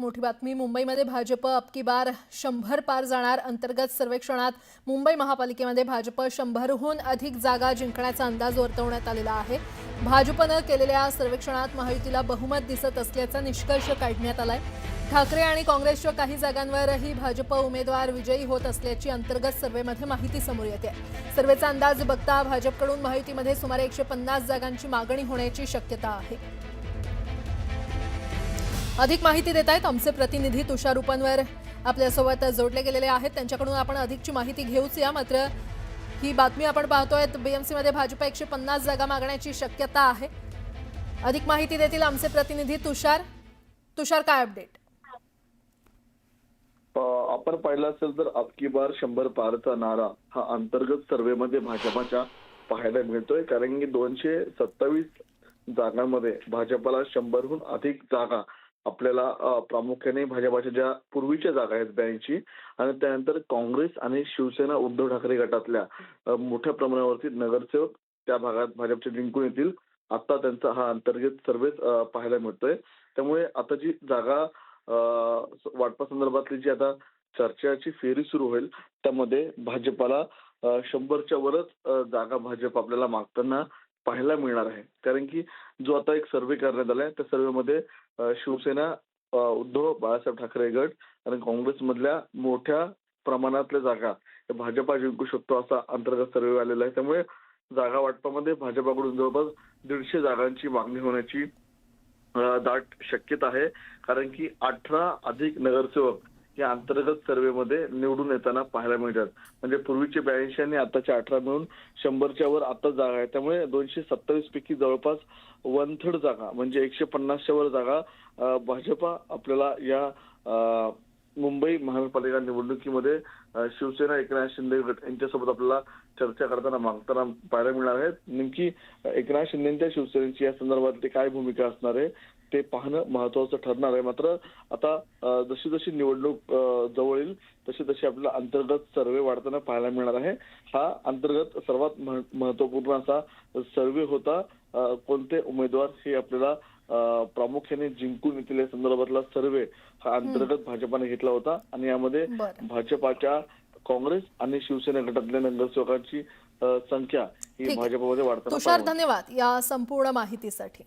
मोठी बातमी मुंबईमध्ये भाजप अबकी बार शंभर पार जाणार. अंतर्गत सर्वेक्षणात मुंबई महापालिकेमध्ये भाजप शंभरहून अधिक जागा जिंकण्याचा अंदाज वर्तवण्यात आलेला आहे. भाजपनं केलेल्या सर्वेक्षणात महायुतीला बहुमत दिसत असल्याचा निष्कर्ष काढण्यात आलाय. ठाकरे आणि काँग्रेसच्या काही जागांवरही भाजप उमेदवार विजयी होत असल्याची अंतर्गत सर्वेमध्ये माहिती समोर येते. सर्वेचा अंदाज बघता भाजपकडून महायुतीमध्ये सुमारे एकशे पन्नास जागांची मागणी होण्याची शक्यता आहे. अधिक माहिती देत आहेत आमचे प्रतिनिधी तुषार उपनवर आपल्यासोबत जोडले गेलेले आहेत. त्यांच्याकडून आपण अधिकची माहिती घेऊच या. मात्र ही बातमी आपण पाहतोय बीएमसीमध्ये भाजप एकशे पन्नास जागा मागण्याची शक्यता आहे. अधिक माहिती देतील आमचे प्रतिनिधी तुषार. तुषार काय अपडेट? आपण पाहिलं असेल तर अबकी बार शंभर पारचा नारा हा अंतर्गत सर्व्हेमध्ये भाजपाच्या पाहायला मिळतोय. कारण की दोनशे सत्तावीस जागांमध्ये भाजपला शंभरहून अधिक जागा आपल्याला प्रामुख्याने भाजपाच्या ज्या पूर्वीच्या जागा आहेत ब्याऐंशी आणि त्यानंतर काँग्रेस आणि शिवसेना उद्धव ठाकरे गटातल्या मोठ्या प्रमाणावरती नगरसेवक त्या भागात भाजपचे जिंकून येतील. आता त्यांचा हा अंतर्गत सर्वेच पाहायला मिळतोय. त्यामुळे आता जी जागा वाटपासंदर्भातली जी आता चर्चाची फेरी सुरू होईल त्यामध्ये भाजपाला शंभरच्या वरच जागा भाजप आपल्याला मागताना पाहायला मिळणार आहे. कारण की जो आता एक सर्वे करण्यात आलाय त्या सर्वेमध्ये शिवसेना उद्धव बाळासाहेब ठाकरे गट आणि काँग्रेसमधल्या मोठ्या प्रमाणातल्या जागा भाजपा जिंकू शकतो असा अंतर्गत सर्वे आलेला आहे. त्यामुळे जागा वाटपामध्ये भाजपाकडून जवळपास दीडशे जागांची मागणी होण्याची दाट शक्यता आहे. कारण की अठरा अधिक नगरसेवक या अंतर्गत सर्व्हेमध्ये निवडून येताना पाहायला मिळतात. म्हणजे पूर्वीचे ब्याऐंशी आणि आताच्या अठरा मिळून शंभरच्या वर आता जागा आहे. त्यामुळे दोनशे सत्तावीस पैकी जवळपास वन थर्ड जागा म्हणजे एकशे पन्नासच्या वर जागा भाजपा आपल्याला या मुंबई महानगरपालिका निवडणुकीमध्ये शिवसेना एकनाथ शिंदे गट यांच्यासोबत आपल्याला चर्चा करताना मागताना पाहायला मिळणार आहे नेमकी एकनाथ शिंदेच्या शिवसेनेची या संदर्भातली काय भूमिका असणार आहे ते पाहणं महत्वाचं ठरणार आहे. मात्र आता जशी जशी निवडणूक जवळ येईल तशी तशी आपल्याला अंतर्गत सर्वे वाढताना पाहायला मिळणार आहे. हा अंतर्गत सर्वात महत्त्वपूर्ण असा सर्वे होता. कोणते उमेदवार हे आपल्याला प्रामुख्याने जिंकून येतील या संदर्भातला सर्वे हा अंतर्गत भाजपाने घेतला होता. आणि यामध्ये भाजपाच्या काँग्रेस आणि शिवसेना गटातल्या नगरसेवकांची संख्या ही. भाजपमध्ये वाढताना तुषार धन्यवाद या संपूर्ण माहितीसाठी.